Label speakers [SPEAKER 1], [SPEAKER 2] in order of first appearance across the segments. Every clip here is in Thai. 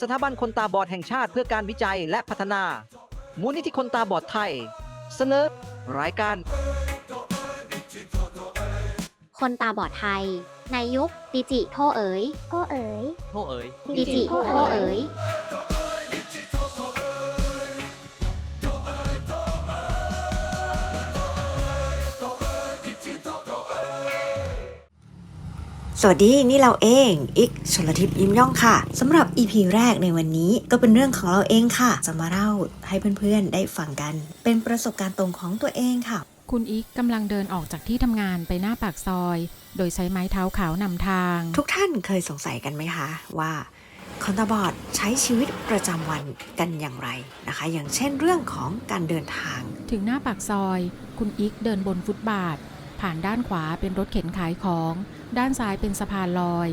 [SPEAKER 1] สถาบันคนตาบอดแห่งชาติเพื่อการวิจัยและพัฒนา มูลนิธิคนตาบอดไทย เสนอรายการ
[SPEAKER 2] คนตาบอดไทย ในยุคดิจิโทเอ๋ย
[SPEAKER 3] โทเอ๋ย
[SPEAKER 1] โทเอ๋ย
[SPEAKER 2] ดิจิโทเอ๋ย
[SPEAKER 4] สวัสดีนี่เราเองอิกชลทิพย์ยิ้มย่องค่ะสำหรับ EP แรกในวันนี้ก็เป็นเรื่องของเราเองค่ะ จะมาเล่าให้เพื่อนๆได้ฟังกัน เป็นประสบการณ์ตรงของตัวเองค่ะ
[SPEAKER 5] คุณอีกกำลังเดินออกจากที่ทำงานไปหน้าปากซอย โดยใช้ไม้เท้าขาวนำทาง
[SPEAKER 4] ทุกท่านเคยสงสัยกันไหมคะ ว่าคนตาบอดใช้ชีวิตประจำวันกันอย่างไรนะคะ อย่างเช่นเรื่องของการเดินทาง
[SPEAKER 5] ถึงหน้าปากซอย คุณอีกเดินบนฟุตบาท ผ่านด้านขวาเป็นรถเข็นขายของ ด้านซ้ายเป็นสะพานลอย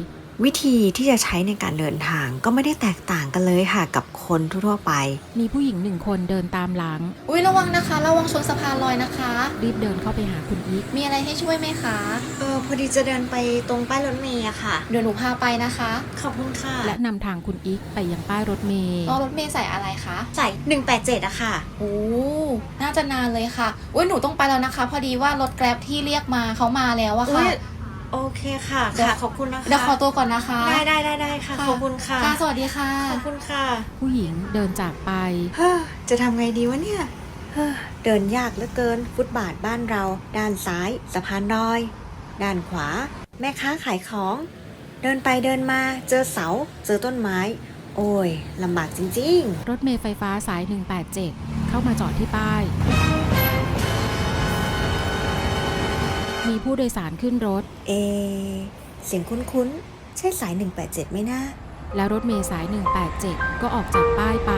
[SPEAKER 4] วิธีที่จะใช้ในการเดินทางก็ไม่ได้แตกต่างกันเลยค่ะกับคนทั่วๆไป
[SPEAKER 5] มีผู้หญิงหนึ่งคนเดินตามหลัง
[SPEAKER 3] อุ้ยระวังนะคะ ระวังชนสะพานลอยนะคะ
[SPEAKER 5] รีบเดินเข้าไปหาคุณอีก
[SPEAKER 3] มีอะไรให้ช่วยไหมคะ
[SPEAKER 4] เออพอดีจะเดินไปตรงป้ายรถเมย์อะค่ะ
[SPEAKER 3] เดี๋ยวหนูพาไปนะคะ
[SPEAKER 4] ขอบคุณค่ะ
[SPEAKER 5] และนำทางคุณอีกไปยังป้ายรถเมล์
[SPEAKER 3] รอรถเมย์ใส่อะไรคะ
[SPEAKER 4] ใส่187อะค่ะ
[SPEAKER 3] โอ้น่าจะนานเลยค่ะอุ้ยหนูต้องไปแล้วนะคะ พอดีว่ารถแกร็บที่เรียกมาเขามาแล้วอะค่ะ
[SPEAKER 4] อุ๊ย โอเคค่ะ
[SPEAKER 3] เดี๋ยว
[SPEAKER 4] ค่ะขอบคุณนะคะ
[SPEAKER 3] เดี๋ยวขอตัวก่อนนะคะ
[SPEAKER 4] ได้ได้ได้ได้ค่ะ ขอบคุณค่ะ
[SPEAKER 3] ค่ะสวัสดีค่ะ
[SPEAKER 4] ขอบคุณค่ะ
[SPEAKER 5] ผู้หญิงเดินจากไป
[SPEAKER 4] เฮ้อจะทำไงดีวะเนี่ยเฮ้อเดินยากเหลือเกิน ฟุตบาทบ้านเรา ด้านซ้ายสะพานลอย ด้านขวา แม่ค้าขายของ เดินไปเดินมา เจอเสา เจอต้นไม้ โอ้ยลำบากจริง
[SPEAKER 5] รถเมล์ไฟฟ้าสาย 187 เข้ามาจอดที่ป้าย มีผู้โดยสารขึ้นรถ
[SPEAKER 4] ๆเอะเสียงคุ้นๆ ใช่สาย 187ไหมนะ
[SPEAKER 5] แล้วรถเมล์สาย 187 ก็ออกจากป้ายไป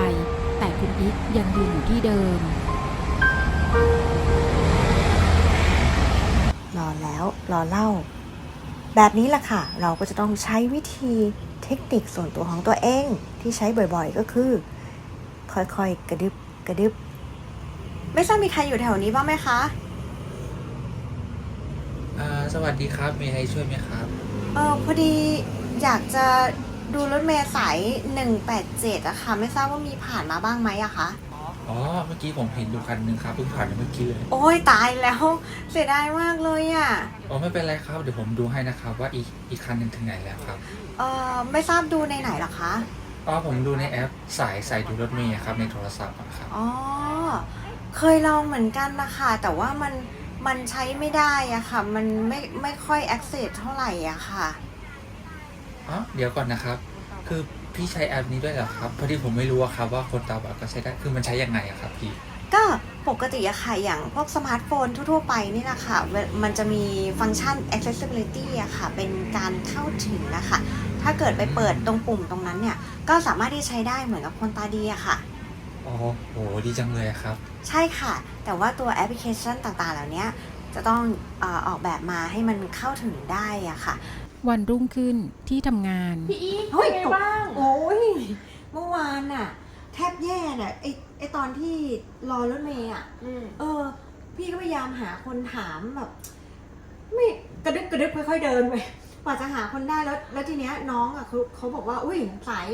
[SPEAKER 5] แต่คุณอีกยังยืนอยู่ที่เดิม
[SPEAKER 4] รอแล้วรอเล่า แบบนี้แหละค่ะ เราก็จะต้องใช้วิธีเทคนิคส่วนตัวของตัวเองที่ใช้บ่อยๆก็คือ ค่อยๆ กระดึบกระดึบ ไม่ทราบมีใครอยู่แถวนี้บ้างไหมคะ
[SPEAKER 6] อ่า สวัสดีครับ มีอะไรช่วยไหมครับ
[SPEAKER 4] เออพอดีอยากจะดูรถเมล์สาย187อะค่ะ ไม่ทราบว่ามีผ่านมาบ้างไหมอะคะ
[SPEAKER 6] อ๋อ เมื่อกี้ผมเห็นอยู่คันหนึ่งครับเพิ่งผ่านไปเมื่อกี้เลย
[SPEAKER 4] โอ้ยตายแล้ว เสียดายมากเลยอะ
[SPEAKER 6] อ๋อไม่เป็นไรครับ เดี๋ยวผมดูให้นะครับ ว่าอีกอีกคันหนึ่งถึงไหนแล้วครับ
[SPEAKER 4] เออไม่ทราบดูในไหนเหรอคะ
[SPEAKER 6] อ๋อผมดูในแอปสายสายดูรถเมย์ครับในโทรศัพท์อะครับ
[SPEAKER 4] อ๋อ เคยลองเหมือนกันนะคะ แต่ว่ามัน มันใช้ไม่ได้อะค่ะ มันไม่ไม่ค่อย access เท่าไหร่อะค่ะ
[SPEAKER 6] อ๋อเดี๋ยวก่อนนะครับ คือพี่ใช้แอปนี้ด้วยเหรอครับพอดีผมไม่รู้อะครับว่าคนตาบอดก็ใช้ได้คือมันใช้ยังไงอะครับพี่
[SPEAKER 4] ก็ปกติอะค่ะ อย่างพวกสมาร์ทโฟนทั่ว ๆ ไปนี่นะคะเวมันจะมีฟังก์ชัน accessibility อะค่ะ เป็นการเข้าถึงนะคะ ถ้าเกิดไปเปิดตรงปุ่มตรงนั้นเนี่ย ก็สามารถที่ใช้ได้เหมือนกับคนตาดีอะค่ะ
[SPEAKER 6] อ๋อโหดีจังเลยอะครับ
[SPEAKER 4] ใช่ค่ะ แต่ว่าตัวแอปพลิเคชันต่างๆ เหล่านี้จะต้องเออออกแบบมาให้มันเข้าถึงได้อะค่ะ
[SPEAKER 5] วันรุ่งขึ้นที่ทำงาน
[SPEAKER 7] พี่อีฟ
[SPEAKER 4] เฮ้ย
[SPEAKER 7] เป็นไงบ้าง
[SPEAKER 4] โอ้ยเมื่อวานน่ะ แทบแย่น่ะไอไอตอนที่รอรถเมย์อะ
[SPEAKER 7] อืม
[SPEAKER 4] เออ พี่ก็พยายามหาคนถามแบบ ไม่กระดึบกระดึบค่อยๆเดินไปกว่าจะหาคนได้แล้ว แล้วทีเนี้ยน้องอะเขาเขาบอกว่า อุ้ยสาย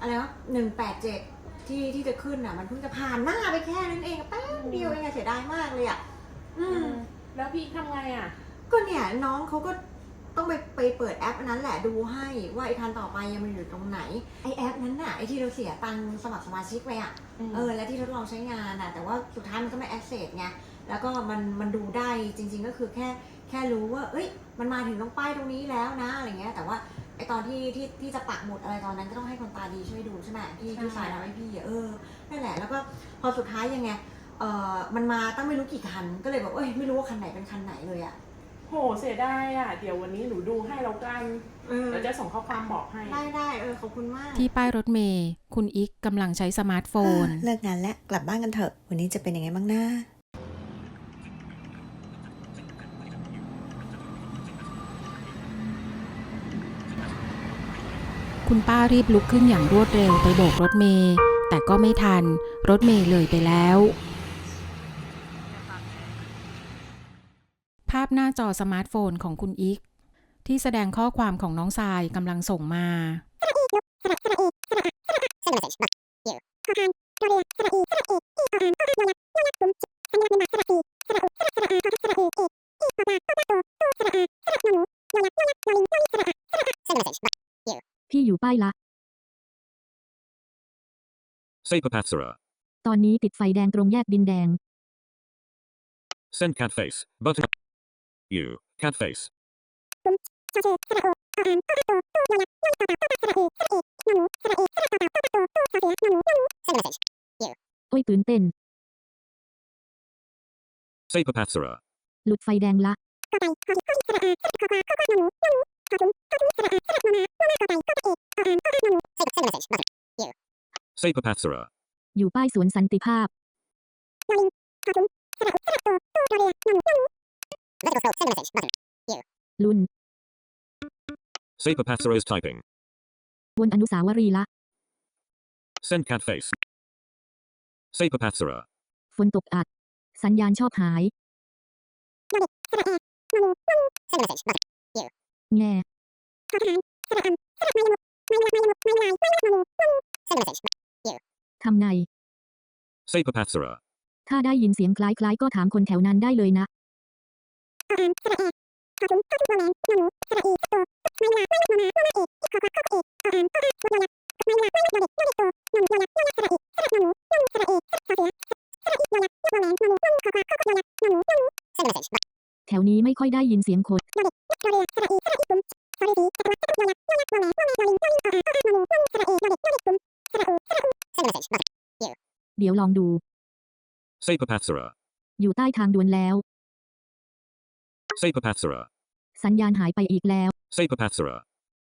[SPEAKER 4] อะไรวะหนึ่งแปดเจ็ด ที่ที่จะขึ้นอะ มันเพิ่งจะผ่านหน้าไปแค่นั้นเองแป๊บเดียวเองอะเสียดายมากเลยอะอืม
[SPEAKER 7] แล้วพี่ทำไงอะ
[SPEAKER 4] ก็เนี่ยน้องเขาก็ต้องไปไปเปิดแอปอันนั้นแหละดูให้ว่าไอ้คันต่อไปยังมันอยู่ตรงไหนไอแอปนั้นน่ะไอที่เราเสียตังค์สมัครสมาชิกไปอะ
[SPEAKER 7] อืม
[SPEAKER 4] เออและที่ทดลองใช้งานอะแต่ว่าสุดท้ายมันก็ไม่ access ไงแล้วก็มันมันดูได้จริง ๆ ก็คือแค่แค่รู้ว่า เอ้ย มันมาถึงตรงป้ายตรงนี้แล้วนะอะไรเงี้ยแต่ว่าไอตอน ที่ที่ที่จะปักหมุดอะไรตอนนั้นก็ต้องให้คนตาดีช่วยดูใช่ไหมที่ที่สายเราให้พี่อะเออนั่นแหละแล้วก็พอสุดท้ายยังไงเออมันมาตั้งไม่รู้กี่คัน ก็เลยแบบเอ้ยไม่รู้ว่าคันไหนเป็นคันไหนเลยอะ
[SPEAKER 7] โหเสียดายอะ เดี๋ยววันนี้หนูดูให้แล้วกัน
[SPEAKER 4] เออ
[SPEAKER 7] เดี๋ยวจะส่งข้อความบอกให้
[SPEAKER 4] ได้ได้เออขอบคุณมาก
[SPEAKER 5] ที่ป้ายรถเมล์คุณอีกกำลังใช้สมาร์ทโฟน
[SPEAKER 4] เลิกงานแล้วกลับบ้านกันเถอะ วันนี้จะเป็นยังไงบ้างนะ
[SPEAKER 5] คุณป้ารีบลุกขึ้นอย่างรวดเร็วไปโบกรถเมย์แต่ก็ไม่ทัน รถเมย์เลยไปแล้ว ภาพหน้าจอสมาร์ทโฟนของคุณอิก ที่แสดงข้อความของน้องทรายกำลังส่งมา
[SPEAKER 8] อยู่ป้ายละ
[SPEAKER 9] Sapapatsara.
[SPEAKER 8] ตอนนี้ติดไฟแดงตรงแยกดินแดง
[SPEAKER 9] Send cat face. Button. You. Cat face.
[SPEAKER 8] Ôi ตื่นเต้น
[SPEAKER 9] Sapapatsara.
[SPEAKER 8] หลุดไฟแดงละ
[SPEAKER 9] Sapapatsara.
[SPEAKER 8] อ ยู่ป้ายสวนสันติภาพ ลุน
[SPEAKER 9] Sapapatsara is typing.
[SPEAKER 8] บนอนุสาวรีย์ละ
[SPEAKER 9] Send cat face. Sapapatsara.
[SPEAKER 8] ฝนตกอัด สัญญาณชอบหาย แง่ ทำไง
[SPEAKER 9] Sapapatsara.
[SPEAKER 8] ถ้าได้ยินเสียงคล้ายๆ ก็ถามคนแถวนั้นได้เลยนะ แถวนี้ไม่ค่อยได้ยินเสียงคน เดี๋ยวลองดู
[SPEAKER 9] Sapapatsara.
[SPEAKER 8] อยู่ใต้ทางด่วนแล้ว
[SPEAKER 9] Sapapatsara.
[SPEAKER 8] สัญญาณหายไปอีกแล้ว
[SPEAKER 9] Sapapatsara.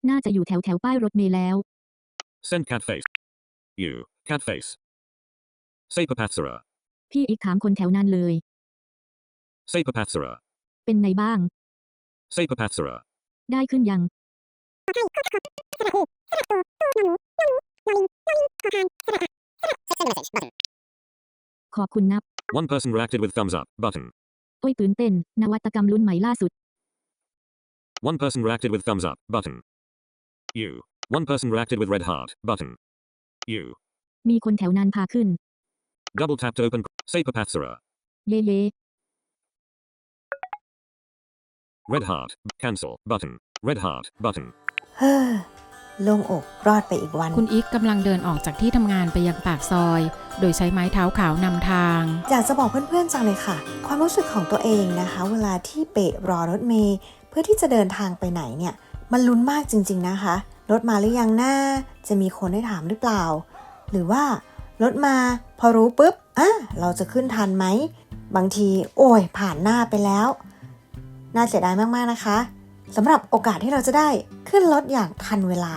[SPEAKER 8] น่าจะอยู่แถวแถวๆป้ายรถเมล์แล้ว
[SPEAKER 9] Send cat face. You. Cat face. Sapapatsara.
[SPEAKER 8] พี่อีกถามคนแถวนั้นเลย
[SPEAKER 9] Sapapatsara.
[SPEAKER 8] เป็นไงบ้าง
[SPEAKER 9] Sapapatsara.
[SPEAKER 8] ได้ขึ้นยัง ขอบคุณนับ
[SPEAKER 9] One person reacted with thumbs up. Button.
[SPEAKER 8] โอ้ยตื่นเต้น นวัตกรรมรุ่นใหม่ล่าสุด
[SPEAKER 9] One person reacted with thumbs up. Button. You. One person reacted with red heart. Button. You.
[SPEAKER 8] มีคนแถวนั้นพาขึ้น
[SPEAKER 9] Double tap to open. Sapapatsara.
[SPEAKER 8] เย่เย่
[SPEAKER 9] Red heart. Cancel. Button. Red heart. Button.
[SPEAKER 4] เฮ้อโล่งอกรอดไปอีกวัน
[SPEAKER 5] คุณอีกกำลังเดินออกจากที่ทำงานไปยังปากซอย โดยใช้ไม้เท้าขาวนำทาง
[SPEAKER 4] อยากจะบอกเพื่อนๆจังเลยค่ะ ความรู้สึกของตัวเองนะคะ เวลาที่เปะรอรถเมย์เพื่อที่จะเดินทางไปไหนเนี่ย มันลุ้นมากจริง ๆนะคะ รถมาหรือยังหน้า จะมีคนให้ถามหรือเปล่า หรือว่ารถมาพอรู้ปุ๊บอะเราจะขึ้นทันไหม บางที โอ้ยผ่านหน้าไปแล้ว น่าเสียดายมากๆนะคะ สำหรับโอกาสที่เราจะได้ขึ้นรถอย่างทันเวลา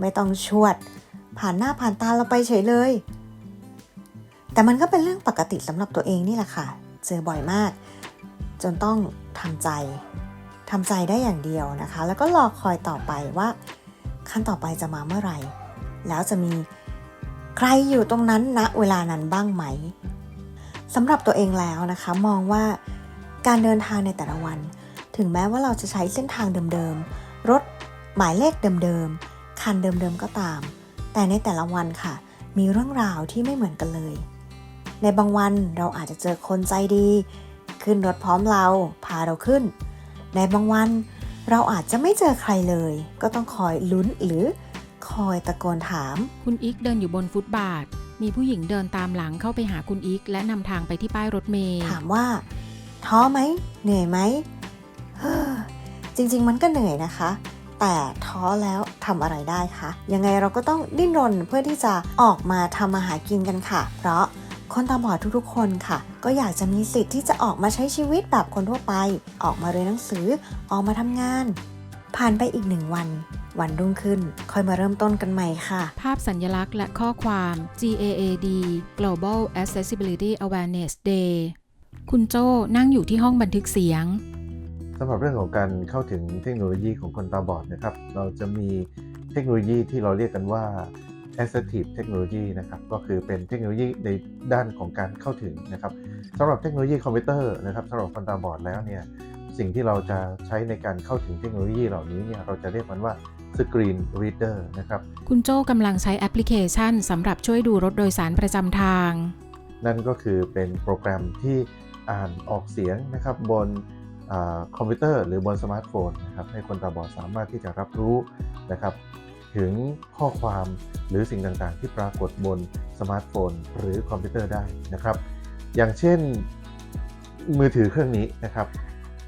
[SPEAKER 4] ไม่ต้องชวด ผ่านหน้าผ่านตาเราไปเฉยเลย แต่มันก็เป็นเรื่องปกติสำหรับตัวเองนี่แหละค่ะ เจอบ่อยมาก จนต้องทำใจทำใจได้อย่างเดียวนะคะ แล้วก็รอคอยต่อไปว่า ขั้นต่อไปจะมาเมื่อไหร่ แล้วจะมีใครอยู่ตรงนั้นณเวลานั้นบ้างไหมสำหรับตัวเองแล้วนะคะ มองว่าการเดินทางในแต่ละวัน ถึงแม้ว่าเราจะใช้เส้นทางเดิมๆ รถหมายเลขเดิมๆ คันเดิมๆ ก็ตาม แต่ในแต่ละวันค่ะ มีเรื่องราวที่ไม่เหมือนกันเลย ในบางวันเราอาจจะเจอคนใจดี ขึ้นรถพร้อมเรา พาเราขึ้น ในบางวันเราอาจจะไม่เจอใครเลย ก็ต้องคอยลุ้นหรือคอยตะโกนถาม
[SPEAKER 5] คุณอีกเดินอยู่บนฟุตบาท มีผู้หญิงเดินตามหลังเข้าไปหาคุณอีกและนำทางไปที่ป้ายรถเมล์
[SPEAKER 4] ถามว่า ท้อไหม เหนื่อยไหมเฮ้อ จริง ๆ มันก็เหนื่อยนะคะ แต่ท้อแล้วทำอะไรได้คะยังไงเราก็ต้องดิ้นรนเพื่อที่จะออกมาทำมาหากินกันค่ะ เพราะคนตาบอดทุกๆ คนค่ะ ก็อยากจะมีสิทธิ์ที่จะออกมาใช้ชีวิตแบบคนทั่วไป ออกมาเรียนหนังสือออกมาทำงาน ผ่านไปอีกหนึ่งวัน วันรุ่งขึ้น ค่อยมาเริ่มต้นกันใหม่ค่ะ
[SPEAKER 5] ภาพสัญลักษณ์และข้อความ GAAD Global Accessibility Awareness Day คุณโจ้นั่งอยู่ที่ห้องบันทึกเสียง
[SPEAKER 10] สำหรับเรื่องของการเข้าถึงเทคโนโลยีของคนตาบอดนะครับ เราจะมีเทคโนโลยีที่เราเรียกกันว่า assistive technology นะครับ ก็คือเป็นเทคโนโลยีในด้านของการเข้าถึงนะครับสำหรับเทคโนโลยีคอมพิวเตอร์นะครับสำหรับคนตาบอดแล้วเนี่ย สิ่งที่เราจะใช้ในการเข้าถึงเทคโนโลยีเหล่านี้เนี่ย เราจะเรียกมันว่า Screen Reader นะครับ
[SPEAKER 5] คุณโจ้กำลังใช้แอปพลิเคชันสำหรับช่วยดูรถโดยสารประจำทาง
[SPEAKER 10] นั่นก็คือเป็นโปรแกรมที่อ่านออกเสียงนะครับบนอา คอมพิวเตอร์หรือบนสมาร์ทโฟนนะครับให้คนตาบอดสามารถที่จะรับรู้นะครับถึงข้อความหรือสิ่งต่างๆ ที่ปรากฏบนสมาร์ทโฟน หรือคอมพิวเตอร์ได้นะครับ อย่างเช่นมือถือเครื่องนี้นะครับ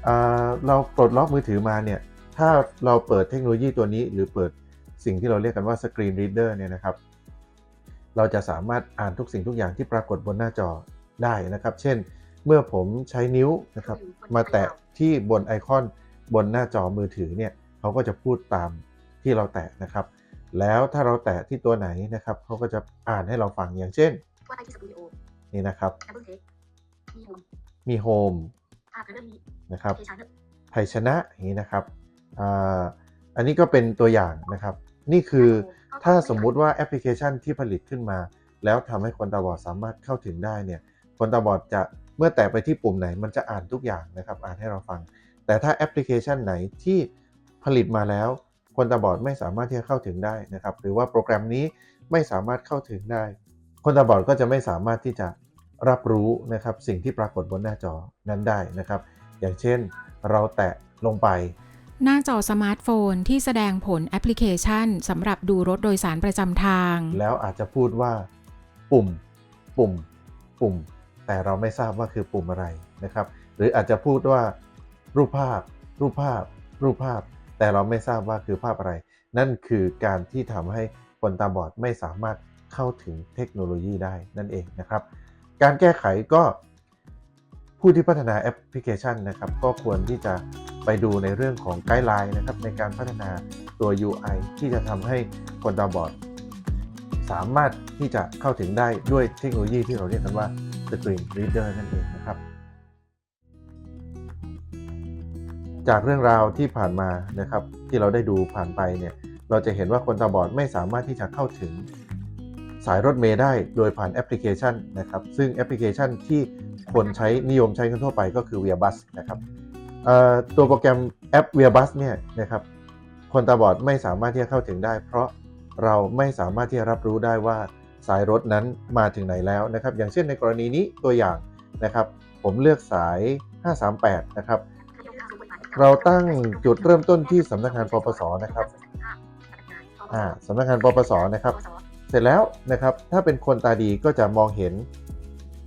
[SPEAKER 10] อ่าเราปลดล็อกมือถือมาเนี่ยถ้าเราเปิดเทคโนโลยีตัวนี้ หรือเปิดสิ่งที่เราเรียกกันว่า Screen Reader เนี่ยนะครับเราจะสามารถอ่านทุกสิ่งทุกอย่างที่ปรากฏบนหน้าจอได้นะครับ เช่น เมื่อผมใช้นิ้วนะครับมาแตะที่บนไอคอนบนหน้าจอมือถือเนี่ยเขาก็จะพูดตามที่เราแตะนะครับ แล้วถ้าเราแตะที่ตัวไหนนะครับเขาก็จะอ่านให้เราฟังอย่างเช่น
[SPEAKER 8] ว่าไปที่สตูดิโอ
[SPEAKER 10] นี่นะครับ
[SPEAKER 8] ดับเบิลเทคมีโฮม
[SPEAKER 10] มีโฮม
[SPEAKER 8] ภาพเรื่องนี้
[SPEAKER 10] นะครับ
[SPEAKER 8] เพชานเนอร์
[SPEAKER 10] ไทยชนะอย่างนี้นะครับอ่าอันนี้ก็เป็นตัวอย่างนะครับ นี่คือถ้าสมมุติว่าแอปพลิเคชันที่ผลิตขึ้นมา แล้วทำให้คนตาบอดสามารถเข้าถึงได้เนี่ยคนตาบอดจะ เมื่อแตะไปที่ปุ่มไหนมันจะอ่านทุกอย่างนะครับ อ่านให้เราฟัง แต่ถ้าแอปพลิเคชันไหนที่ผลิตมาแล้ว คนตาบอดไม่สามารถที่จะเข้าถึงได้นะครับ หรือว่าโปรแกรมนี้ไม่สามารถเข้าถึงได้ คนตาบอดก็จะไม่สามารถที่จะรับรู้นะครับสิ่งที่ปรากฏบนหน้าจอนั้นได้นะครับ อย่างเช่นเราแตะลงไป
[SPEAKER 5] หน้าจอสมาร์ทโฟนที่แสดงผลแอปพลิเคชันสำหรับดูรถโดยสารประจำทาง
[SPEAKER 10] แล้วอาจจะพูดว่า ปุ่ม ปุ่ม ปุ่ม แต่เราไม่ทราบว่าคือปุ่มอะไรนะครับ หรืออาจจะพูดว่ารูปภาพ รูปภาพ รูปภาพ แต่เราไม่ทราบว่าคือภาพอะไร นั่นคือการที่ทำให้คนตาบอดไม่สามารถเข้าถึงเทคโนโลยีได้นั่นเองนะครับ การแก้ไขก็ผู้ที่พัฒนาแอปพลิเคชันนะครับ ก็ควรที่จะไปดูในเรื่องของไกด์ไลน์นะครับ ในการพัฒนาตัว UI ที่จะทำให้คนตาบอด สามารถที่จะเข้าถึงได้ด้วยเทคโนโลยีที่เราเรียกกันว่า Screen Reader นั่นเองนะครับ จากเรื่องราวที่ผ่านมานะครับ ที่เราได้ดูผ่านไปเนี่ยเราจะเห็นว่าคนตาบอดไม่สามารถที่จะเข้าถึงสายรถเมล์ได้โดยผ่านแอปพลิเคชันนะครับ ซึ่งแอปพลิเคชันที่คนใช้นิยมใช้กันทั่วไปก็คือ v i a b u s นะครับตัวโปรแกรมแอป v i a b u s เนี่ยนะครับคนตาบอดไม่สามารถที่จะเข้าถึงได้ เพราะเราไม่สามารถที่จะรับรู้ได้ว่า สายรถนั้นมาถึงไหนแล้วนะครับ อย่างเช่นในกรณีนี้ตัวอย่างนะครับ ผมเลือกสาย 538 นะครับ เราตั้งจุดเริ่มต้นที่สำนักงานปปสนะครับอ่าสำนักงานปปสนะครับ เสร็จแล้วนะครับ ถ้าเป็นคนตาดีก็จะมองเห็น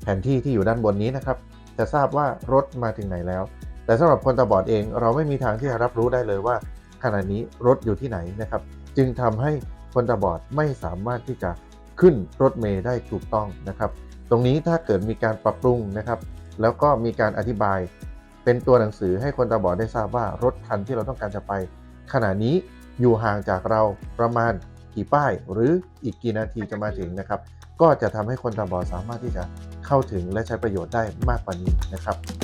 [SPEAKER 10] แผนที่ที่อยู่ด้านบนนี้นะครับ จะทราบว่ารถมาถึงไหนแล้ว แต่สำหรับคนตาบอดเองเราไม่มีทางที่จะรับรู้ได้เลยว่า ขณะนี้รถอยู่ที่ไหนนะครับ จึงทำให้คนตาบอดไม่สามารถที่จะ ขึ้นรถเมล์ได้ถูกต้องนะครับ ตรงนี้ถ้าเกิดมีการปรับปรุงนะครับ แล้วก็มีการอธิบาย เป็นตัวหนังสือให้คนตาบอดได้ทราบว่ารถคันที่เราต้องการจะไป ขณะนี้อยู่ห่างจากเราประมาณกี่ป้าย หรืออีกกี่นาทีจะมาถึงนะครับ ก็จะทำให้คนตาบอดสามารถที่จะเข้าถึงและใช้ประโยชน์ได้มากกว่านี้นะครับ